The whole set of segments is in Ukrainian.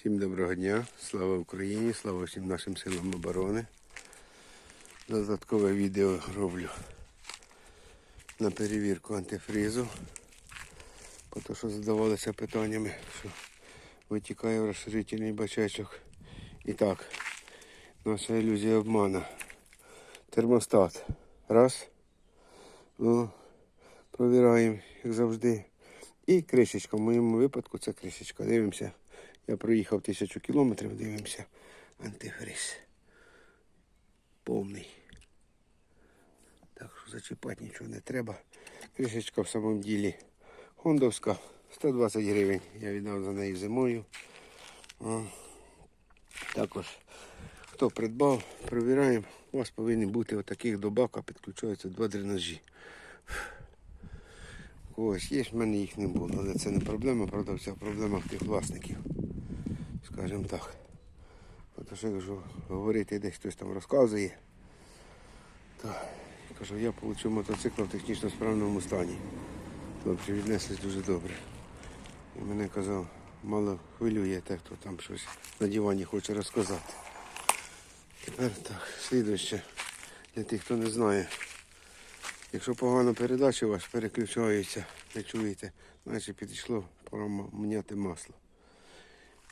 Всім доброго дня, слава Україні, слава всім нашим силам оборони. Додаткове відео роблю на перевірку антифризу. Тому що задавалися питаннями, що витікає в розширительний бачечок. І так, наша ілюзія обмана. Термостат. Раз. Ну, провіраємо, як завжди. І кришечка. В моєму випадку це кришечка. Дивимося. Я проїхав тисячу кілометрів, дивимося. Антифриз. Повний. Так що зачіпати нічого не треба. Кришечка в самому ділі Хондовська. 120 гривень. Я віддав за неї зимою. О. Також, хто придбав, перевіряємо. У вас повинні бути отаких до бака, підключаються два дренажі. Когось є, в мене їх не було, але це не проблема продавця, проблема в тих власників. Скажімо так. Тому що якщо говорити, десь хтось там розказує, то кажу, я отримав мотоцикл в технічно справному стані. Хлопці віднеслись дуже добре. І мене казав, мало хвилює те, хто там щось на дивані хоче розказати. Тепер так, слідуще, для тих, хто не знає. Якщо погано передача у вас переключається, не чуєте, значить підійшло, пора міняти масло.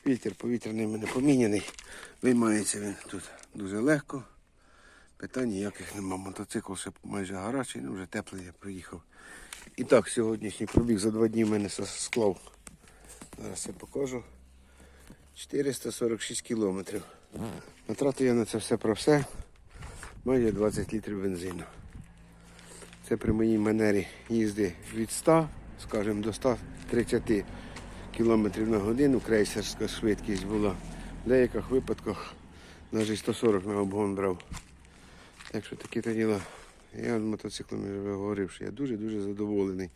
Фільтр повітряний в мене поміняний. Виймається він тут дуже легко. Питань ніяких нема. Мотоцикл ще майже гарячий, ну вже теплий я приїхав. І так, сьогоднішній пробіг за два дні в мене склав. Зараз я покажу. 446 кілометрів. Натратив я на це все про все. Майже 20 літрів бензину. Це при моїй манері їзди від 100, скажімо, до 130 км на годину крейсерська швидкість була. В деяких випадках навіть 140 на обгон брав. Так що такі то діла. Я з мотоциклом вже говорив, що я дуже-дуже задоволений.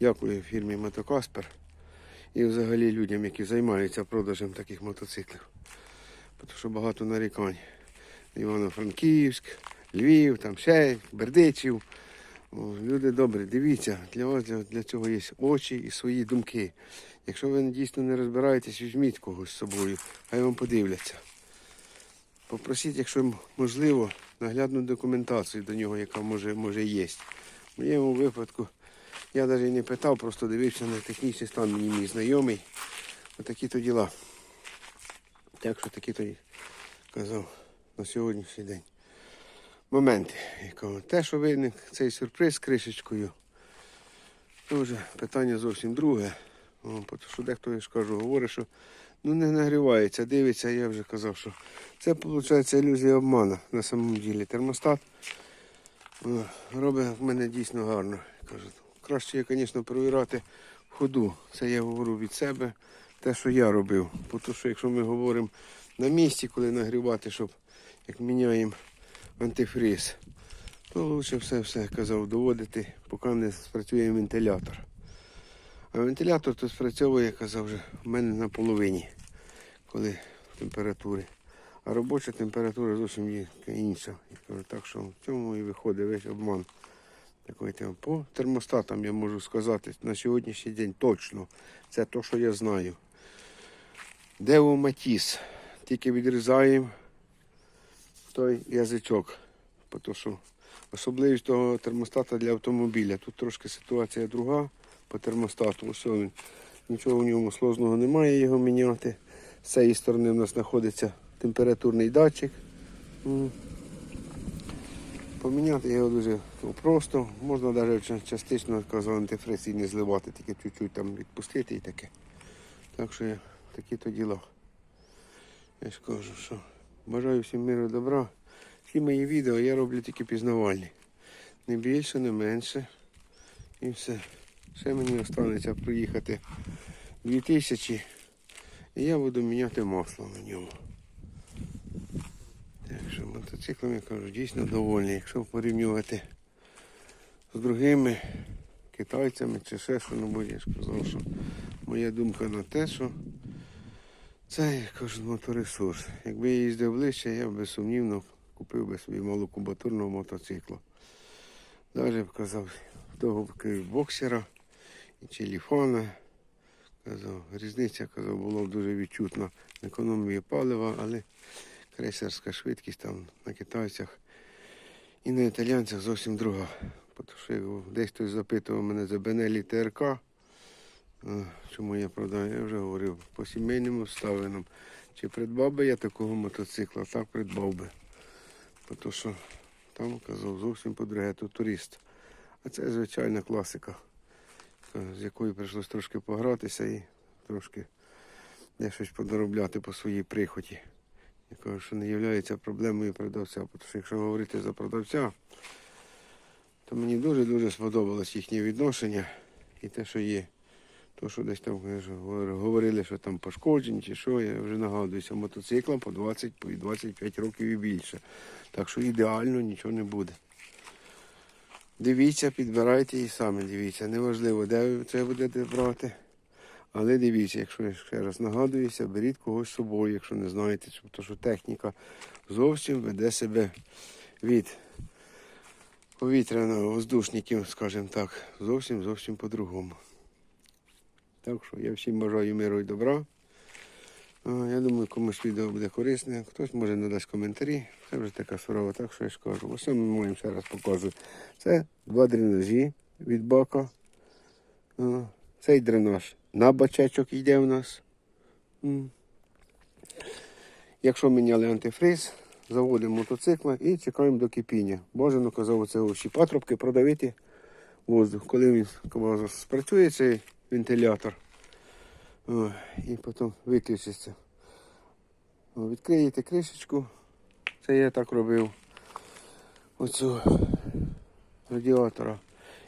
Дякую фірмі Мотокаспер і взагалі людям, які займаються продажем таких мотоциклів. Тому що багато нарікань. Івано-Франківськ, Львів, там ще Бердичів. Люди добрі, дивіться, для вас для, для цього є очі і свої думки. Якщо ви дійсно не розбираєтесь, візьміть когось з собою, хай вам подивляться. Попросіть, якщо можливо, наглядну документацію до нього, яка може, може є. В моєму випадку я навіть не питав, просто дивився на технічний стан мені мій знайомий. Отакі то діла. Так що такі то казав на сьогоднішній день. Моменти. Те, що виник цей сюрприз з кришечкою, це вже питання зовсім друге. О, що дехто, я ж кажу, говорить, що ну не нагрівається, дивиться, я вже казав, що це виходить ілюзія обману на самому ділі. Термостат о, робить в мене дійсно гарно. Кажу, краще, я, звісно, провірати в ходу. Це я говорю від себе, те, що я робив. Тому що якщо ми говоримо на місці, коли нагрівати, щоб як міняємо антифриз, то лучше все все казав доводити, поки не спрацює вентилятор. А вентилятор тут спрацьовує, я казав вже, в мене на половині, коли температури. А робоча температура зовсім є інша. Я кажу, так що в цьому і виходить весь обман. Такий тем. По термостатам я можу сказати на сьогоднішній день точно. Це те, що я знаю. Дево Матіс. Тільки відрізаємо той язичок. Тому що особливість того термостата для автомобіля. Тут трошки ситуація друга по термостату. Ось. Нічого в ньому сложного немає його міняти. З цієї сторони у нас знаходиться температурний датчик. Поміняти його дуже просто. Можна навіть частично антифриз і не зливати, тільки чуть-чуть там відпустити і таке. Так що такі то діла. Я ж кажу, що бажаю всім миру добра. Всі мої відео я роблю тільки пізнавальні. Не більше, не менше. І все. Ще мені останеться проїхати 2000 і я буду міняти масло на ньому. Так що мотоциклом, я кажу, дійсно довольний. Якщо порівнювати з другими китайцями чи ще що-небудь, я ж казав, що моя думка на те, що це, я кажу, моторесурс. Якби я їздив ближче, я б безсумнівно купив би собі малокубатурного мотоцикла. Навіть б казав, того боксера і телефона. Казав, різниця, казав, була дуже відчутна. Економія палива, але крейсерська швидкість там на китайцях і на італійцях зовсім друга. Тому що десь хтось запитував мене за Бенелі ТРК, чому я продаю, я вже говорив по сімейним обставинам. Чи придбав би я такого мотоцикла? Так придбав би. Тому що там казав зовсім по-друге, то турист. А це звичайна класика, з якою прийшлось трошки погратися і трошки де щось подоробляти по своїй прихоті. Я кажу, що не є проблемою продавця. Тому що якщо говорити за продавця, то мені дуже-дуже сподобалось їхнє відношення і те, що є. То, що десь там говорили, що там пошкоджені чи що, я вже нагадуюся, мотоциклам по 20, по 25 років і більше. Так що ідеально нічого не буде. Дивіться, підбирайте і самі дивіться. Неважливо, де ви це будете брати. Але дивіться, якщо я ще раз нагадуюся, беріть когось з собою, якщо не знаєте, тому що техніка зовсім веде себе від повітряного воздушників, скажімо так, зовсім зовсім по-другому. Так що я всім бажаю миру і добра. А, Я думаю, комусь відео буде корисне. Хтось може надасть коментарі. Це вже така сурова, так що я ж кажу. Ось ми маємо ще раз показую. Це два дренажі від бака. А, Цей дренаж на бачечок йде у нас. Якщо міняли антифриз, заводимо мотоцикла і чекаємо до кипіння. Бажано казав, це всі патрубки продавити воздух. Коли він спрацює цей вентилятор, і потім виключиться. Відкриєте кришечку. Це я так робив. Оцю радіатора.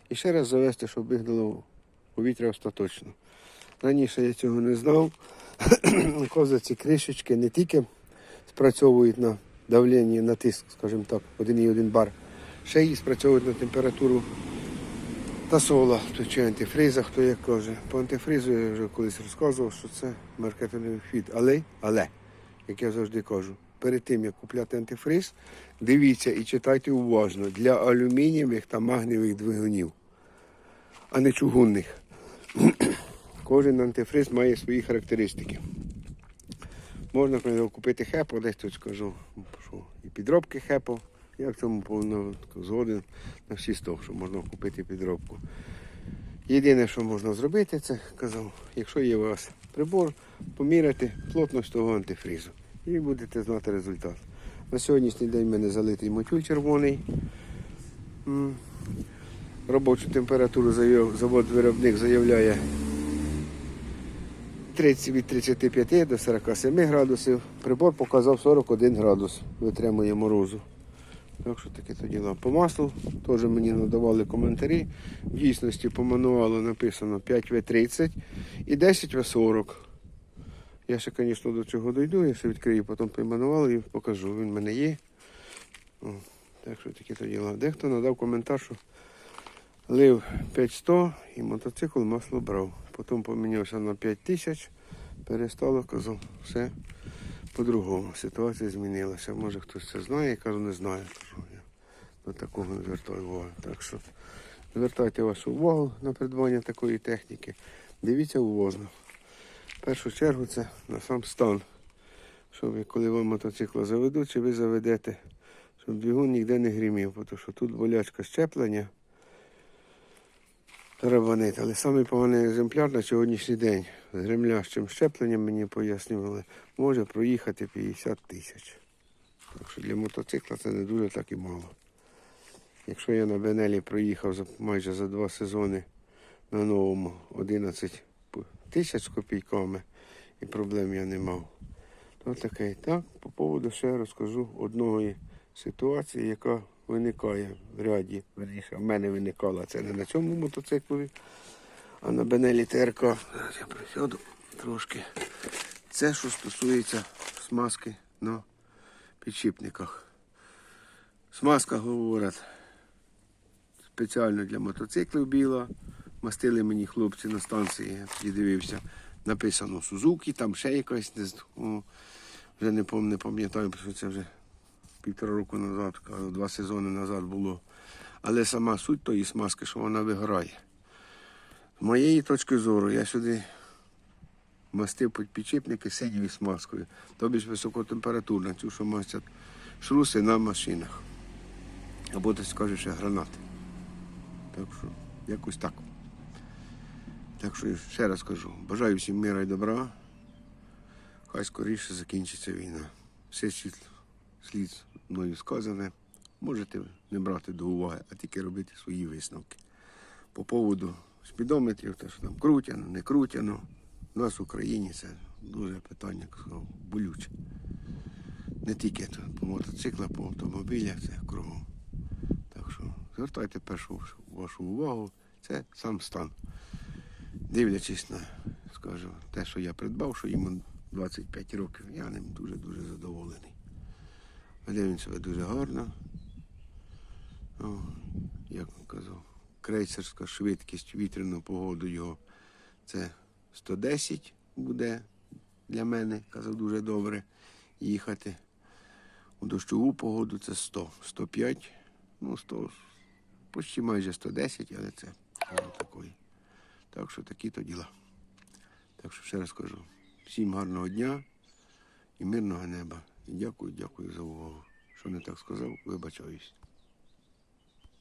І ще раз завести, щоб вигнало повітря остаточно. Раніше я цього не знав. Оказується, ці кришечки не тільки спрацьовують на давлення, на тиск, скажімо так, 1,1 бар, ще й спрацьовують на температуру та сола, то чи антифриза, хто як каже. По антифризу я вже колись розказував, що це маркетинговий хід. Але, але, як я завжди кажу, перед тим як купляти антифриз, дивіться і читайте уважно для алюмінієвих та магнієвих двигунів, а не чугунних. Кожен антифриз має свої характеристики. Можна наприклад, купити хепо, десь тут скажу, і підробки хепо. Я в цьому повно згоден на всі сто, що можна купити підробку. Єдине, що можна зробити, це казав, якщо є у вас прибор, поміряти плотність того антифризу. І будете знати результат. На сьогоднішній день в мене залитий мотюль червоний. Робочу температуру завод-виробник заявляє 30 від 35 до 47 градусів. Прибор показав 41 градус, витримує морозу. Так що таке то діло. По маслу теж мені надавали коментарі. В дійсності по мануалу написано 5В30 і 10В40. Я ще, звісно, до цього дойду, я ще відкрию потім по мануалу і покажу. Він в мене є. О, так що таке то діло. Дехто надав коментар, що лив 5100 і мотоцикл масло брав. Потім помінявся на 5000, перестало, казав, все по-другому. Ситуація змінилася. Може хтось це знає, я кажу, не знаю. До такого не звертаю увагу. Так що звертайте вашу увагу на придбання такої техніки. Дивіться уважно. В першу чергу це на сам стан. Щоб коли вам мотоцикл заведуть, чи ви заведете, щоб двигун ніде не гримів, тому що тут болячка щеплення тарабанить. Але самий поганий екземпляр на сьогоднішній день з гремлящим щепленням мені пояснювали, може проїхати 50 тисяч. Так що для мотоцикла це не дуже так і мало. Якщо я на Бенелі проїхав майже за два сезони на новому 11 тисяч з копійками і проблем я не мав. То таке. Так, по поводу ще розкажу одної ситуації, яка виникає в ряді. Верніше, в мене виникала це не на цьому мотоциклові, а на Бенелі ТРК. Я присяду трошки. Це що стосується смазки на підшипниках. Смазка, говорять, спеціально для мотоциклів біла. Мастили мені хлопці на станції, я тоді дивився. Написано Сузуки, там ще якась, о, вже не пам'ятаю, що це вже півтора року назад, два сезони назад було. Але сама суть тої смазки, що вона вигорає. Моєї точки зору, я сюди мастив підпічіпники синьою смазкою. Тобі ж високотемпературна, цю, що мастять шруси на машинах. Або ти скажеш ще гранати. Так що, якось так. Так що ще раз кажу, бажаю всім мира і добра. Хай скоріше закінчиться війна. Все слід мною сказане. Можете не брати до уваги, а тільки робити свої висновки. По поводу спідометрів, те, що там крутяно, не крутяно. У нас в Україні це дуже питання, болюче. Не тільки по мотоциклах, по автомобілях, це кругом. Так що звертайте першу вашу увагу, це сам стан. Дивлячись на, скажімо, те, що я придбав, що йому 25 років, я ним дуже-дуже задоволений. Веде він себе дуже гарно. О, як він казав, крейсерська швидкість вітряну погоду його це 110 буде для мене, казав дуже добре їхати. У дощову погоду це 100, 105, ну 100, почти майже 110, але це такої. Так що такі то діла. Так що ще раз кажу, всім гарного дня і мирного неба. І дякую, дякую за увагу. Що не так сказав, вибачаюсь.